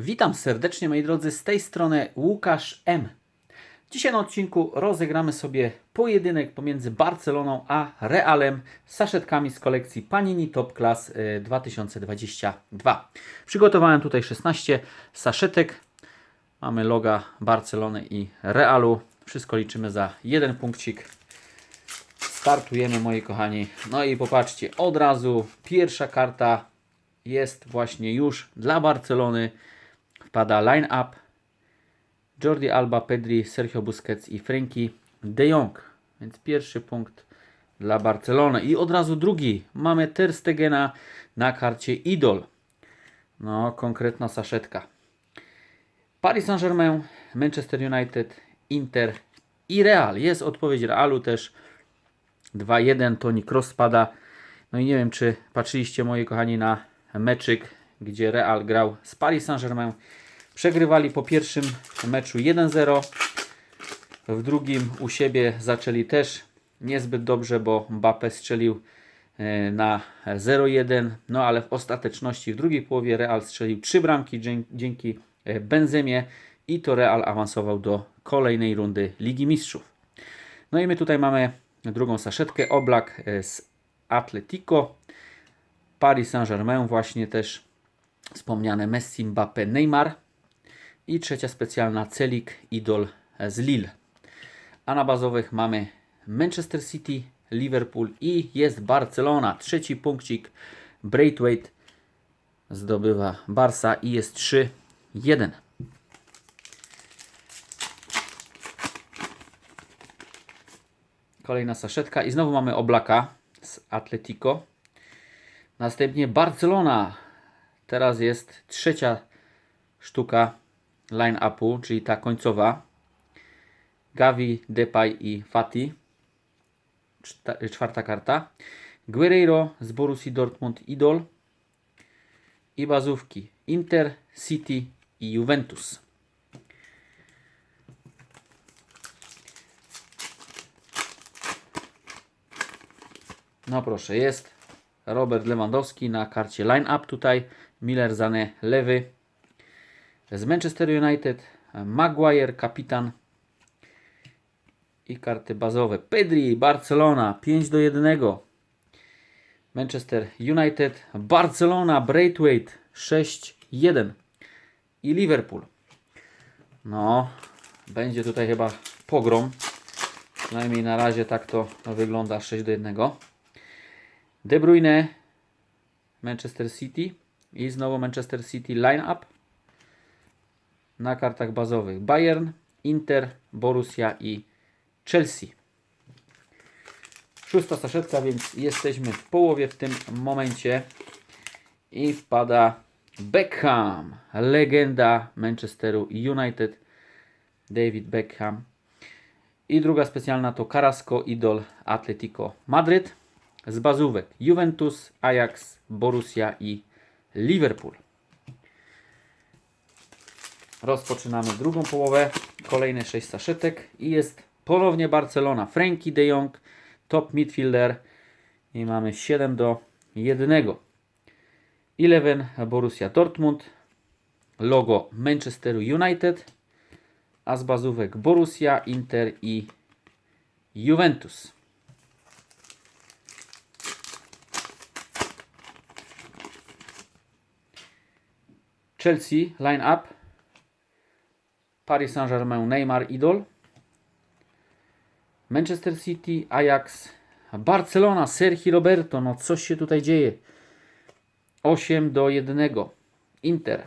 Witam serdecznie moi drodzy, z tej strony Łukasz M. Dzisiaj na odcinku rozegramy sobie pojedynek pomiędzy Barceloną a Realem z saszetkami z kolekcji Panini Top Class y, 2022. Przygotowałem tutaj 16 saszetek. Mamy loga Barcelony i Realu. Wszystko liczymy za jeden punkcik. Startujemy moi kochani. No i popatrzcie, od razu pierwsza karta jest właśnie już dla Barcelony. Wpada line-up. Jordi Alba, Pedri, Sergio Busquets i Frenkie de Jong. Więc pierwszy punkt dla Barcelony. I od razu drugi. Mamy Ter Stegena na karcie Idol. No, konkretna saszetka. Paris Saint-Germain, Manchester United, Inter i Real. Jest odpowiedź Realu też. 2-1, Toni Kroos spada. No i nie wiem, czy patrzyliście, moi kochani, na meczyk, gdzie Real grał z Paris Saint-Germain. Przegrywali po pierwszym meczu 1-0. W drugim u siebie zaczęli też niezbyt dobrze, bo Mbappé strzelił e, na 0-1. No ale w ostateczności w drugiej połowie Real strzelił 3 bramki dzięki- dzięki e, Benzemie i to Real awansował do kolejnej rundy Ligi Mistrzów. No i my tutaj mamy drugą saszetkę. Oblak e, z Atletico. Paris Saint-Germain właśnie też wspomniane Messi, Mbappé, Neymar. I trzecia specjalna Celik, Idol z Lille. A na bazowych mamy Manchester City, Liverpool i jest Barcelona. Trzeci punkcik Braithwaite zdobywa Barca i jest 3-1. Kolejna saszetka i znowu mamy Oblaka z Atletico. Następnie Barcelona. Teraz jest trzecia sztuka line-upu, czyli ta końcowa. Gavi, Depay i Fati. Czwarta karta. Guerreiro z Borussii Dortmund Idol. I bazówki Inter, City i Juventus. No proszę, jest Robert Lewandowski na karcie line-up tutaj. Miller Zane lewy. Z Manchester United Maguire, kapitan. I karty bazowe. Pedri, Barcelona 5 do 1. Manchester United, Barcelona, Braithwaite 6-1. I Liverpool. No, będzie tutaj chyba pogrom. Przynajmniej na razie tak to wygląda 6 do 1. De Bruyne, Manchester City i znowu Manchester City line-up na kartach bazowych Bayern, Inter, Borussia i Chelsea. Szósta saszetka, więc jesteśmy w połowie w tym momencie i wpada Beckham, legenda Manchesteru United, David Beckham. I druga specjalna to Carrasco, idol Atletico Madryt. Z bazówek Juventus, Ajax, Borussia i Liverpool. Rozpoczynamy drugą połowę. Kolejne 6 saszetek i jest ponownie Barcelona. Frankie de Jong, top midfielder. I mamy 7 do 1. 11 Borussia Dortmund. Logo Manchesteru United. A z bazówek Borussia, Inter i Juventus. Chelsea line-up. Paris Saint-Germain, Neymar, Idol. Manchester City, Ajax, Barcelona, Sergi Roberto. No coś się tutaj dzieje. 8 do 1. Inter.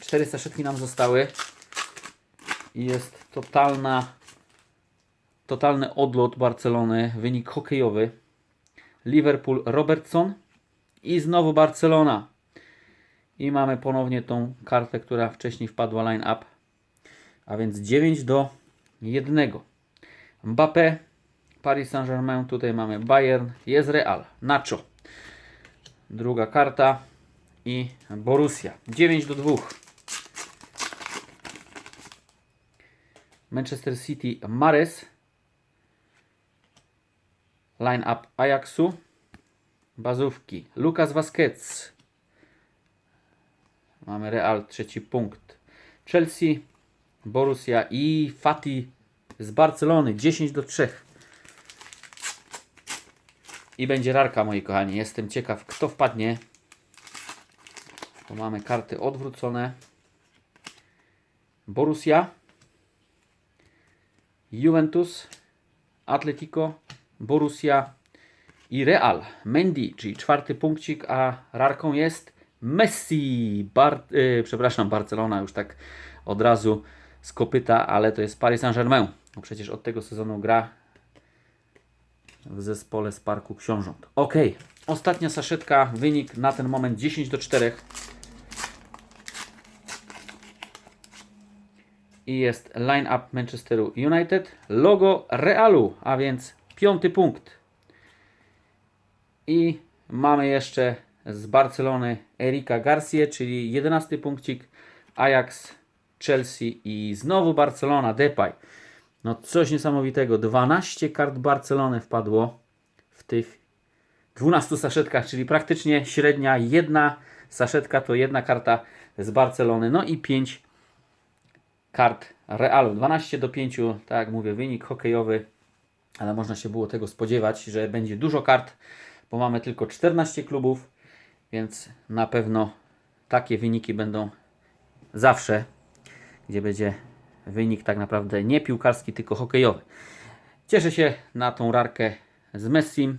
400 szetki nam zostały. Jest totalna, totalny odlot Barcelony. Wynik hokejowy. Liverpool, Robertson. I znowu Barcelona. I mamy ponownie tą kartę, która wcześniej wpadła line-up. A więc 9 do 1. Mbappé, Paris Saint-Germain, tutaj mamy Bayern, jest Real, Nacho. Druga karta i Borussia. 9 do 2. Manchester City, Mares. Line-up Ajaxu. Bazówki. Lucas Vazquez. Mamy Real, trzeci punkt. Chelsea, Borussia i Fati z Barcelony. 10 do 3. I będzie rarka, moi kochani. Jestem ciekaw, kto wpadnie. Tu mamy karty odwrócone. Borussia, Juventus, Atletico, Borussia i Real. Mendy, czyli czwarty punkcik, a rarką jest Messi. Bar yy, przepraszam, Barcelona już tak od razu z kopyta, ale to jest Paris Saint-Germain. No przecież od tego sezonu gra w zespole z Parku Książąt. Ok, ostatnia saszetka, wynik na ten moment 10 do 4. I jest line-up Manchesteru United, logo Realu, a więc piąty punkt. I mamy jeszcze z Barcelony Erika Garcia, czyli 11 punkcik, Ajax, Chelsea i znowu Barcelona, Depay. No coś niesamowitego, 12 kart Barcelony wpadło w tych 12 saszetkach, czyli praktycznie średnia jedna saszetka to jedna karta z Barcelony, no i 5 kart Realu. 12 do 5, tak jak mówię, wynik hokejowy, ale można się było tego spodziewać, że będzie dużo kart, bo mamy tylko 14 klubów, więc na pewno takie wyniki będą zawsze, gdzie będzie wynik tak naprawdę nie piłkarski, tylko hokejowy. Cieszę się na tą rarkę z Messim.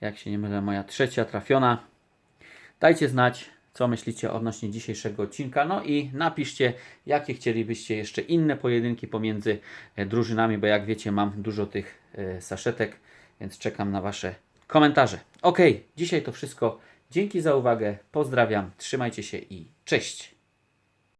Jak się nie mylę, moja trzecia trafiona. Dajcie znać, co myślicie odnośnie dzisiejszego odcinka. No i napiszcie, jakie chcielibyście jeszcze inne pojedynki pomiędzy e, drużynami, bo jak wiecie, mam dużo tych e, saszetek, więc czekam na Wasze komentarze. Ok, dzisiaj to wszystko. Dzięki za uwagę. Pozdrawiam, trzymajcie się i cześć.